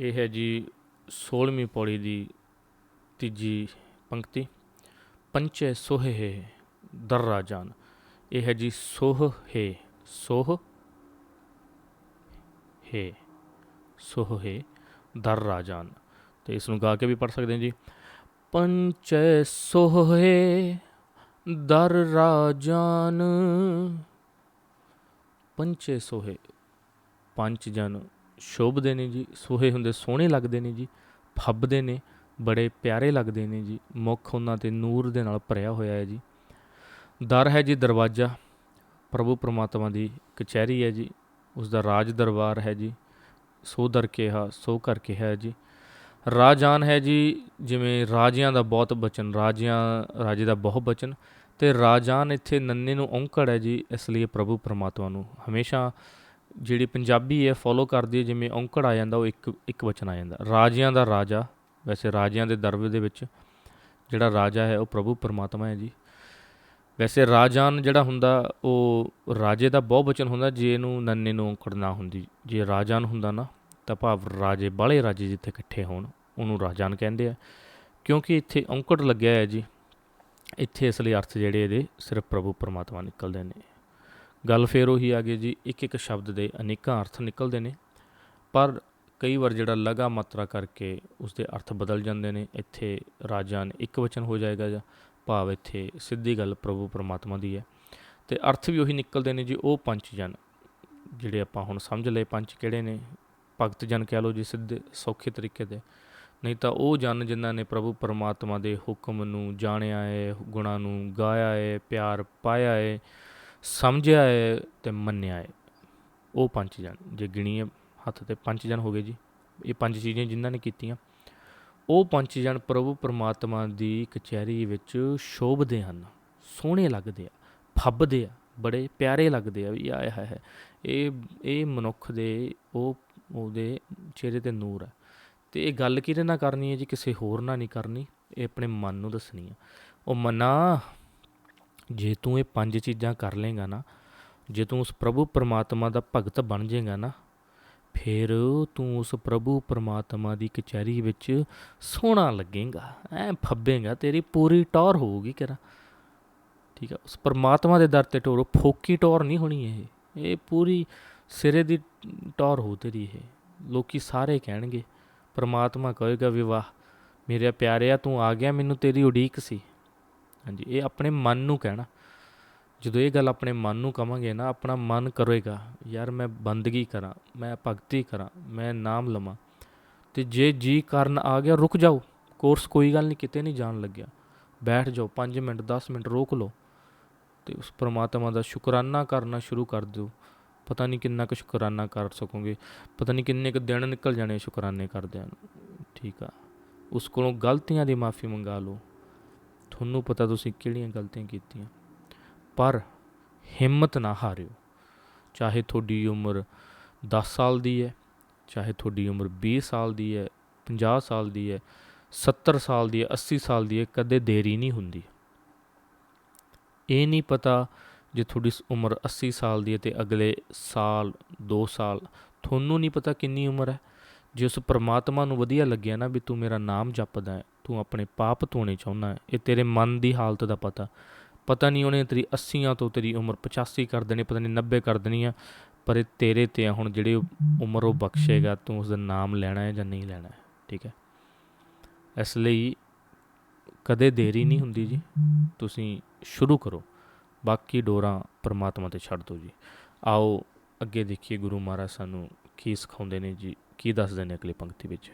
ਇਹ ਹੈ ਜੀ 16ਵੀਂ ਪੌੜੀ ਦੀ ਤੀਜੀ ਪੰਕਤੀ। ਪੰਚੇ ਸੋਹੇ ਦਰ ਰਾਜਾਨ ਇਹ ਹੈ ਜੀ ਸੋਹ ਹੈ ਸੋਹ ਹੈ ਸੋਹ ਹੈ ਦਰ ਰਾਜਾਨ ਤੇ ਇਸ ਨੂੰ ਗਾ ਕੇ ਵੀ ਪੜ ਸਕਦੇ ਹਾਂ ਜੀ। ਪੰਚੇ ਸੋਹੇ ਦਰ ਰਾਜਾਨ ਪੰਚੇ ਸੋਹੇ ਪੰਜ ਜਨ ਸ਼ੋਭਦੇ ਨੇ ਜੀ, ਸੋਹੇ ਹੁੰਦੇ, ਸੋਹਣੇ ਲੱਗਦੇ ਨੇ ਜੀ, ਫੱਬਦੇ ਨੇ, ਬੜੇ ਪਿਆਰੇ ਲੱਗਦੇ ਨੇ ਜੀ, ਮੁੱਖ ਉਹਨਾਂ ਤੇ ਨੂਰ ਦੇ ਨਾਲ ਭਰਿਆ ਹੋਇਆ ਹੈ ਜੀ। ਦਰ ਹੈ ਜੀ ਦਰਵਾਜ਼ਾ, ਪ੍ਰਭੂ ਪਰਮਾਤਮਾ ਦੀ ਕਚਹਿਰੀ ਹੈ ਜੀ ਉਸ ਦਾ ਰਾਜ ਦਰਬਾਰ ਹੈ ਜੀ, ਸੋ ਦਰ ਕਿਹਾ, ਸੋ ਕਰ ਕਿਹਾ ਜੀ। ਰਾਜਾਨ ਹੈ ਜੀ, ਜਿਵੇਂ ਰਾਜਿਆਂ ਦਾ ਬਹੁਤ ਬਚਨ, ਰਾਜਿਆਂ, ਰਾਜੇ ਦਾ ਬਹੁਤ ਬਚਨ, ਤੇ ਰਾਜਾਨ ਇੱਥੇ ਨੰਨੇ ਨੂੰ ਔਂਕੜ ਹੈ ਜੀ, ਇਸ ਲਈ ਪ੍ਰਭੂ ਪਰਮਾਤਮਾ ਨੂੰ ਹਮੇਸ਼ਾ ਜਿਹੜੀ ਪੰਜਾਬੀ ਹੈ ਫੋਲੋ ਕਰਦੀ ਹੈ, ਜਿਵੇਂ ਔਂਕੜ ਆ ਜਾਂਦਾ, ਉਹ ਇੱਕ ਇੱਕ ਵਚਨ ਆ ਜਾਂਦਾ। ਰਾਜਿਆਂ ਦਾ ਰਾਜਾ, ਵੈਸੇ ਰਾਜਿਆਂ ਦੇ ਦਰਵੇ ਦੇ ਵਿੱਚ ਜਿਹੜਾ ਰਾਜਾ ਹੈ, ਉਹ ਪ੍ਰਭੂ ਪਰਮਾਤਮਾ ਹੈ ਜੀ। ਵੈਸੇ ਰਾਜਾਨ ਜਿਹੜਾ ਹੁੰਦਾ, ਉਹ ਰਾਜੇ ਦਾ ਬਹੁ ਵਚਨ ਹੁੰਦਾ, ਜੇ ਇਹਨੂੰ ਨੰਨੇ ਨੂੰ ਔਂਕੜ ਨਾ ਹੁੰਦੀ। ਜੇ ਰਾਜਾਨ ਹੁੰਦਾ ਨਾ, ਤਾਂ ਭਾਵ ਰਾਜੇ ਬਾਲੇ ਰਾਜੇ ਜਿੱਥੇ ਇਕੱਠੇ ਹੋਣ, ਉਹਨੂੰ ਰਾਜਾਨ ਕਹਿੰਦੇ ਆ। ਕਿਉਂਕਿ ਇੱਥੇ ਔਂਕੜ ਲੱਗਿਆ ਹੈ ਜੀ, ਇੱਥੇ ਇਸ ਲਈ ਅਰਥ ਜਿਹੜੇ ਇਹਦੇ ਸਿਰਫ ਪ੍ਰਭੂ ਪਰਮਾਤਮਾ ਨਿਕਲਦੇ ਨੇ। ਗੱਲ ਫੇਰ ਉਹੀ ਆ ਗਈ ਜੀ, ਇੱਕ ਇੱਕ ਸ਼ਬਦ ਦੇ ਅਨੇਕਾਂ ਅਰਥ ਨਿਕਲਦੇ ਨੇ, ਪਰ ਕਈ ਵਾਰ ਜਿਹੜਾ ਲਗਾ ਮਾਤਰਾ ਕਰਕੇ ਉਸ ਦੇ ਅਰਥ ਬਦਲ ਜਾਂਦੇ ਨੇ, ਇੱਥੇ ਰਾਜਾਨ ਇੱਕ ਵਚਨ ਹੋ ਜਾਏਗਾ ਜਾਂ ਭਾਵ ਇੱਥੇ ਸਿੱਧੀ ਗੱਲ ਪ੍ਰਭੂ ਪਰਮਾਤਮਾ ਦੀ ਹੈ, ਤੇ ਅਰਥ ਵੀ ਉਹੀ ਨਿਕਲਦੇ ਨੇ ਜੀ, ਉਹ ਪੰਜ ਜਨ, ਜਿਹੜੇ ਆਪਾਂ ਹੁਣ ਸਮਝ ਲਏ ਪੰਜ ਕਿਹੜੇ ਨੇ, ਭਗਤ ਜਨ ਕਹਿ ਲਓ ਜੀ, ਸਿੱਧੇ ਸੌਖੇ ਤਰੀਕੇ ਦੇ, ਨਹੀਂ ਤਾਂ ਉਹ ਜਨ ਜਿਨ੍ਹਾਂ ਨੇ ਪ੍ਰਭੂ ਪਰਮਾਤਮਾ ਦੇ ਹੁਕਮ ਨੂੰ ਜਾਣਿਆ ਹੈ ਗੁਣਾਂ ਨੂੰ ਗਾਇਆ ਹੈ ਪਿਆਰ ਪਾਇਆ ਏ ਸਮਝਿਆ ਹੈ ਤੇ ਮੰਨਿਆ ਹੈ ਉਹ ਪੰਜ ਜਨ ਜੇ ਗਿਣੀਏ ਹੱਥ ਤੇ ਪੰਜ ਜਨ ਹੋ ਗਏ ਜੀ। ਇਹ ਪੰਜ ਚੀਜ਼ਾਂ ਜਿਨ੍ਹਾਂ ਨੇ ਕੀਤੀਆਂ। ਉਹ ਪੰਜ ਜਨ ਪ੍ਰਭੂ ਪਰਮਾਤਮਾ ਦੀ ਕਚਹਿਰੀ ਵਿੱਚ ਸ਼ੋਭਦੇ ਹਨ। ਸੋਹਣੇ ਲੱਗਦੇ ਆ, ਫੱਬਦੇ ਆ, ਬੜੇ ਪਿਆਰੇ ਲੱਗਦੇ ਆ ਵੀ ਆਇਆ ਹੈ ਇਹ ਇਹ ਮਨੁੱਖ ਦੇ, ਉਹ, ਉਹਦੇ ਚਿਹਰੇ ਤੇ ਨੂਰ ਹੈ ਤੇ ਇਹ ਗੱਲ ਕਿਹਦੇ ਨਾਲ ਕਰਨੀ ਹੈ ਜੀ? ਕਿਸੇ ਹੋਰ ਨਾਲ ਨਹੀਂ ਕਰਨੀ। ਇਹ ਆਪਣੇ ਮਨ ਨੂੰ ਦੱਸਣੀ ਆ। ਉਹ ਮਨਾ ਜੇ ਤੂੰ ਇਹ ਪੰਜ ਚੀਜ਼ਾਂ ਕਰ ਲੇਗਾ ਨਾ, ਜੇ ਤੂੰ ਉਸ ਪ੍ਰਭੂ ਪਰਮਾਤਮਾ ਦਾ ਭਗਤ ਬਣ ਜਾਏਗਾ ਨਾ, ਫਿਰ ਤੂੰ ਉਸ ਪ੍ਰਭੂ ਪਰਮਾਤਮਾ ਦੀ ਕਚਹਿਰੀ ਵਿੱਚ ਸੋਹਣਾ ਲੱਗੇਗਾ, ਐ ਫੱਬੇਗਾ, ਤੇਰੀ ਪੂਰੀ ਟੌਰ ਹੋਊਗੀ ਕਿਰਾ। ਠੀਕ ਆ, ਉਸ ਪਰਮਾਤਮਾ ਦੇ ਦਰ ਤੇ ਟੋਰੋ ਫੋਕੀ ਟੌਰ ਨਹੀਂ ਹੋਣੀ ਇਹ ਇਹ ਪੂਰੀ ਸਿਰੇ ਦੀ ਟੌਰ ਹੋ ਤੇਰੀ ਇਹ, ਲੋਕੀ ਸਾਰੇ ਕਹਿਣਗੇ, ਪਰਮਾਤਮਾ ਕਹੇਗਾ ਵਿਵਾਹ ਮੇਰੇ ਪਿਆਰਿਆ, ਤੂੰ ਆ ਗਿਆ, ਮੈਨੂੰ ਤੇਰੀ ਉਡੀਕ ਸੀ। ਹਾਂਜੀ, ਇਹ ਆਪਣੇ ਮਨ ਨੂੰ ਕਹਿਣਾ। ਜਦੋਂ ਇਹ ਗੱਲ ਆਪਣੇ ਮਨ ਨੂੰ ਕਵਾਂਗੇ ਨਾ, ਆਪਣਾ ਮਨ ਕਰੇਗਾ, ਯਾਰ ਮੈਂ ਬੰਦਗੀ ਕਰਾਂ, ਮੈਂ ਭਗਤੀ ਕਰਾਂ, ਮੈਂ ਨਾਮ ਲਵਾਂ, ਤੇ ਜੇ ਜੀ ਕਰਨ ਆ ਗਿਆ, ਰੁਕ ਜਾਓ। ਕੋਰਸ ਕੋਈ ਗੱਲ ਨਹੀਂ, ਕਿਤੇ ਨਹੀਂ ਜਾਣ ਲੱਗਿਆ। ਬੈਠ ਜਾਓ 5 ਮਿੰਟ 10 ਮਿੰਟ ਰੋਕ ਲਓ, ਤੇ ਉਸ ਪ੍ਰਮਾਤਮਾ ਦਾ ਸ਼ੁਕਰਾਨਾ ਕਰਨਾ ਸ਼ੁਰੂ ਕਰ ਦਿਓ। ਪਤਾ ਨਹੀਂ ਕਿੰਨਾ ਕੁ ਸ਼ੁਕਰਾਨਾ ਕਰ ਸਕੋਗੇ, ਪਤਾ ਨਹੀਂ ਕਿੰਨੇ ਕੁ ਦਿਨ ਨਿਕਲ ਜਾਣੇ ਸ਼ੁਕਰਾਨੇ ਕਰਦਿਆਂ ਨੂੰ। ਠੀਕ ਆ। ਉਸ ਕੋਲੋਂ ਗਲਤੀਆਂ ਦੀ ਮਾਫੀ ਮੰਗਾ ਲਓ। ਤੁਹਾਨੂੰ ਪਤਾ ਤੁਸੀਂ ਕਿਹੜੀਆਂ ਗਲਤੀਆਂ ਕੀਤੀਆਂ। ਪਰ ਹਿੰਮਤ ਨਾ ਹਾਰਿਓ। ਚਾਹੇ ਤੁਹਾਡੀ ਉਮਰ 10 ਸਾਲ ਦੀ ਹੈ, ਚਾਹੇ ਤੁਹਾਡੀ ਉਮਰ 20 ਸਾਲ ਦੀ ਹੈ 50 ਸਾਲ ਦੀ ਹੈ 70 ਸਾਲ ਦੀ ਹੈ 80 ਸਾਲ ਦੀ ਹੈ, ਕਦੇ ਦੇਰੀ ਨਹੀਂ ਹੁੰਦੀ। ਇਹ ਨਹੀਂ ਪਤਾ ਜੇ ਤੁਹਾਡੀ ਉਮਰ 80 ਸਾਲ ਦੀ ਹੈ ਤੇ ਅਗਲੇ ਸਾਲ 2 ਸਾਲ, ਤੁਹਾਨੂੰ ਨਹੀਂ ਪਤਾ ਕਿੰਨੀ ਉਮਰ ਹੈ। ਜੇ ਉਸ ਪਰਮਾਤਮਾ ਨੂੰ ਵਧੀਆ ਲੱਗਿਆ ਨਾ ਵੀ ਤੂੰ ਮੇਰਾ ਨਾਮ ਜਪਦਾ ਹੈ, ਤੂੰ ਆਪਣੇ ਪਾਪ ਧੋਣੇ ਚਾਹੁੰਦਾ ਹੈ, ਇਹ ਤੇਰੇ ਮਨ ਦੀ ਹਾਲਤ ਦਾ ਪਤਾ। ਪਤਾ ਨਹੀਂ ਉਹਨੇ ਤੇਰੀ 80ਾਂ ਤੋਂ ਤੇਰੀ ਉਮਰ 85 ਕਰ ਦੇਣੀ, ਪਤਾ ਨਹੀਂ 90 ਕਰ ਦੇਣੀ ਆ, ਪਰ ਇਹ ਤੇਰੇ ਤੇ ਆ, ਹੁਣ ਜਿਹੜੀ ਉਮਰ ਉਹ ਬਖਸ਼ੇਗਾ, ਤੂੰ ਉਸ ਦਾ ਨਾਮ ਲੈਣਾ ਹੈ ਜਾਂ ਨਹੀਂ ਲੈਣਾ ਹੈ, ਠੀਕ ਹੈ? ਇਸ ਲਈ ਕਦੇ ਦੇਰੀ ਨਹੀਂ ਹੁੰਦੀ ਜੀ, ਤੁਸੀਂ ਸ਼ੁਰੂ ਕਰੋ, ਬਾਕੀ ਡੋਰਾਂ ਪਰਮਾਤਮਾ ਤੇ ਛੱਡ ਦਿਓ ਜੀ। ਆਓ, ਅੱਗੇ ਦੇਖੀਏ ਗੁਰੂ ਮਹਾਰਾਜ ਸਾਨੂੰ ਕੀ ਸਿਖਾਉਂਦੇ ਨੇ ਜੀ। ਕੀ ਦੱਸਦੇ ਨੇ ਅਗਲੀ ਪੰਕਤੀ ਵਿੱਚ?